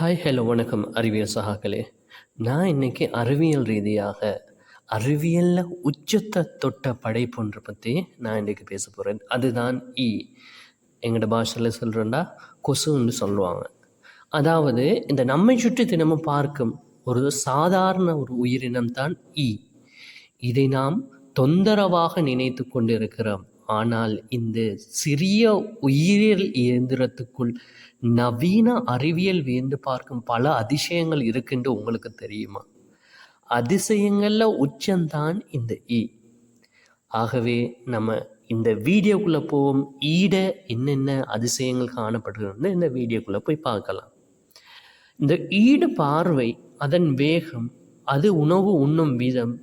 Hi hello வணக்கம் அறிவியல் சகாக்களே. நான் இன்றைக்கி அறிவியல் ரீதியாக அறிவியலில் உச்சத்தை தொட்ட படைப்புன்ற பற்றி நான் இன்றைக்கி பேச போகிறேன் அதுதான் e. இ எங்களோட பாஷையில் சொல்கிறேன்டா கொசுன்னு சொல்லுவாங்க. அதாவது இந்த நம்மை சுற்றி தினமும் பார்க்கும் ஒரு சாதாரண ஒரு உயிரினம் தான் இ e. இதை நாம் தொந்தரவாக நினைத்து கொண்டிருக்கிறோம். ஆனால் இந்த சிறிய உயிரியல் இயந்திரத்துக்குள் நவீன அறிவியல் வியந்து பார்க்கும் பல அதிசயங்கள் இருக்குன்னு உங்களுக்கு தெரியுமா? அதிசயங்களில் உச்சம்தான் இந்த ஈ ஆகவே நம்ம இந்த வீடியோக்குள்ளே போவோம். ஈட என்னென்ன அதிசயங்கள் காணப்படுகிறது இந்த வீடியோக்குள்ளே போய் பார்க்கலாம். இந்த ஈடு பார்வை அதன் வேகம் அது உணவு உண்ணும் விதம்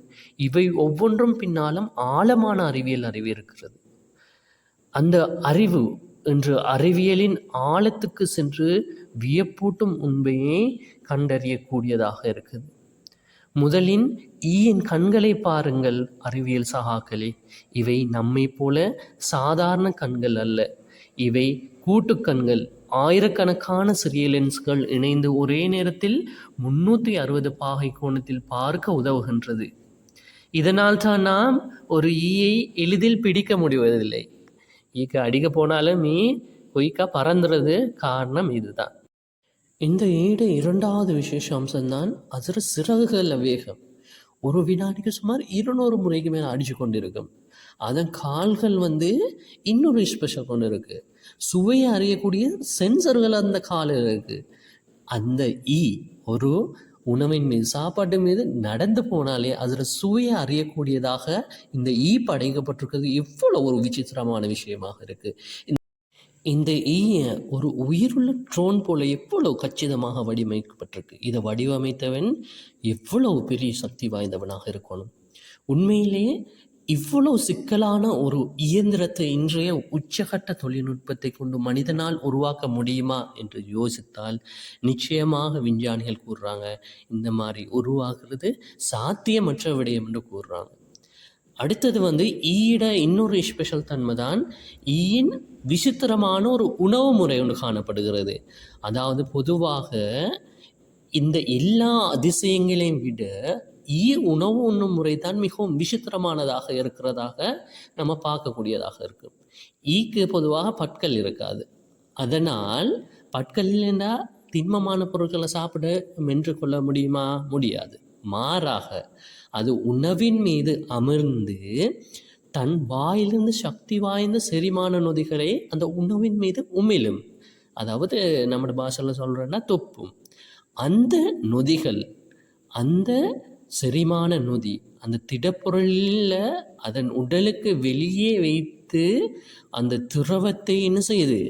இவை ஒவ்வொன்றும் பின்னாலும் ஆழமான அறிவியல் அறிவு இருக்கிறது. அந்த அறிவு என்று அறிவியலின் ஆழத்துக்கு சென்று வியப்பூட்டும் உண்மையை கண்டறியக்கூடியதாக இருக்குது. முதலின் ஈயின் கண்களை பாருங்கள் அறிவியல் சகாக்களே. இவை நம்மை போல சாதாரண கண்கள் அல்ல. இவை கூட்டுக்கண்கள் ஆயிரக்கணக்கான சிறிய லென்ஸ்கள் இணைந்து ஒரே நேரத்தில் முன்னூற்றி அறுபது பாகை கோணத்தில் பார்க்க உதவுகின்றது. இதனால் தான் நாம் ஒரு ஈயை எளிதில் பிடிக்க முடிவதில்லை. ஈக்கு அடிக்க போனாலும் மீ பொய்க்கா பறந்துறது காரணம் இதுதான். இந்த ஈடு இரண்டாவது விசேஷ அம்சம்தான் அதில் சிறகுகள் வேகம் ஒரு வினாடிக்கு சுமார் இருநூறு முறைக்கு மேலே அடிச்சு கொண்டிருக்கும். அதன் கால்கள் வந்து இன்னொரு ஸ்பெஷல் கொண்டு இருக்கு. சுவையை அறியக்கூடிய சென்சர்கள் அந்த காலில் இருக்கு. அந்த ஈ ஒரு உணவின் மீது சாப்பாட்டு மீது நடந்து போனாலே அதில் சுவையை அறியக்கூடியதாக இந்த ஈ படைக்கப்பட்டிருக்கிறது. இவ்வளோ ஒரு விசித்திரமான விஷயமாக இருக்குது இந்த ஈய ஒரு உயிருள்ள ட்ரோன் போல எவ்வளவு கச்சிதமாக வடிவமைக்கப்பட்டிருக்கு. இதை வடிவமைத்தவன் எவ்வளவு பெரிய சக்தி வாய்ந்தவனாக இருக்கணும். உண்மையிலேயே இவ்வளவு சிக்கலான ஒரு இயந்திரத்தை இன்றைய உச்சகட்ட தொழில்நுட்பத்தை கொண்டு மனிதனால் உருவாக்க முடியுமா என்று யோசித்தால் நிச்சயமாக விஞ்ஞானிகள் கூறுறாங்க இந்த மாதிரி உருவாகிறது சாத்தியமற்ற விடயம் என்று கூறுறாங்க. அடுத்தது வந்து ஈயிட இன்னொரு ஸ்பெஷல் தன்மை தான் ஈயின் விசித்திரமான ஒரு உணவு முறை ஒன்று காணப்படுகிறது. அதாவது பொதுவாக இந்த எல்லா அதிசயங்களையும் விட ஈ உணவு உண்ணும் முறை தான் மிகவும் விசித்திரமானதாக இருக்கிறதாக நம்ம பார்க்கக்கூடியதாக இருக்கும் ஈக்கு பொதுவாக பற்கள் இருக்காது. அதனால் பற்கள் இல்லைன்னா திண்மமான பொருட்களை சாப்பிட மென்று கொள்ள முடியுமா? முடியாது. மாறாக அது உணவின் மீது அமர்ந்து தன் வாயிலிருந்து சக்தி வாய்ந்த செரிமான நொதிகளை அந்த உணவின் மீது உமிழும். அதாவது நம்ம பாஷையில் சொல்கிறோன்னா தொப்பும். அந்த நொதிகள் அந்த செரிமான நொதி. அந்த திடப்பொருளில் அதன் உடலுக்கு வெளியே வைத்து அந்த திரவத்தை என்ன செய்யுது?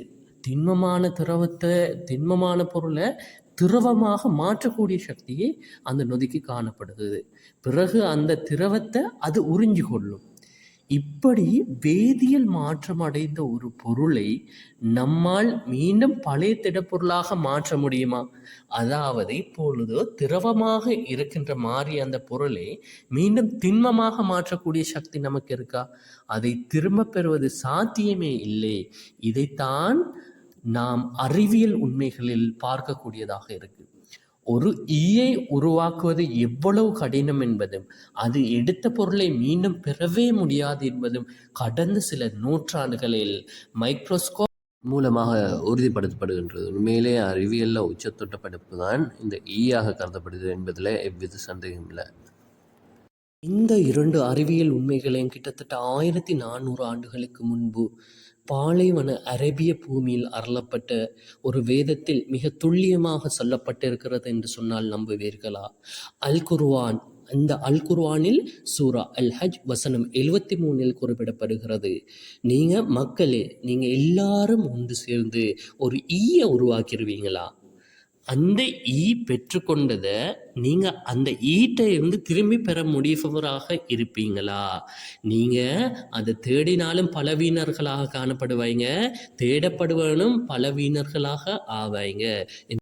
திண்மமான திரவத்தை திண்மமான பொருளை திரவமாக மாற்றக்கூடிய சக்தியை அந்த நொதிக்கு காணப்படுது. பிறகு அந்த திரவத்தை அது உறிஞ்சு கொள்ளும். இப்படி வேதியியல் மாற்றம் அடைந்த ஒரு பொருளை நம்மால் மீண்டும் பழைய திடப்பொருளாக மாற்ற முடியுமா? அதாவது இப்பொழுது திரவமாக இருக்கின்ற மாதிரி அந்த பொருளை மீண்டும் திண்மமாக மாற்றக்கூடிய சக்தி நமக்கு இருக்கா? அதை திரும்ப பெறுவது சாத்தியமே இல்லை. இதைத்தான் நாம் அறிவியல் உண்மைகளில் பார்க்கக்கூடியதாக இருக்கு. ஒரு ஈயை உருவாக்குவது எவ்வளவு கடினம் என்பதும் அது எடுத்த பொருளை மீண்டும் பெறவே முடியாது என்பதும் கடந்த சில நூற்றாண்டுகளில் மைக்ரோஸ்கோப் மூலமாக உறுதிப்படுத்தப்படுகின்றது. உண்மையிலே அறிவியலில் உச்சத்தொட்ட படைப்பு தான் இந்த ஈயாக கருதப்படுகிறது என்பதில் எவ்வித சந்தேகம் இல்லை. இந்த இரண்டு அறிவியல் உண்மைகளையும் கிட்டத்தட்ட ஆயிரத்தி நானூறு ஆண்டுகளுக்கு முன்பு பாலைவன அரேபிய பூமியில் அருளப்பட்ட ஒரு வேதத்தில் மிக துல்லியமாக சொல்லப்பட்டிருக்கிறது என்று சொன்னால் நம்புவீர்களா? அல் குர்வான் அந்த அல் குர்வானில் சூரா அல் ஹஜ் வசனம் எழுவத்தி மூணில் குறிப்பிடப்படுகிறது. நீங்கள் மக்களே நீங்கள் எல்லாரும் ஒன்று சேர்ந்து ஒரு ஈய உருவாக்கிடுவீங்களா அந்த ஈ பெற்றுக்கொண்டதை நீங்கள் அந்த e ஈட்டை வந்து திரும்பி பெற முடிபவராக இருப்பீங்களா? நீங்கள் அதை தேடினாலும் பலவீனர்களாக காணப்படுவாங்க தேடப்படுவனும் பலவீனர்களாக ஆவாய்ங்க.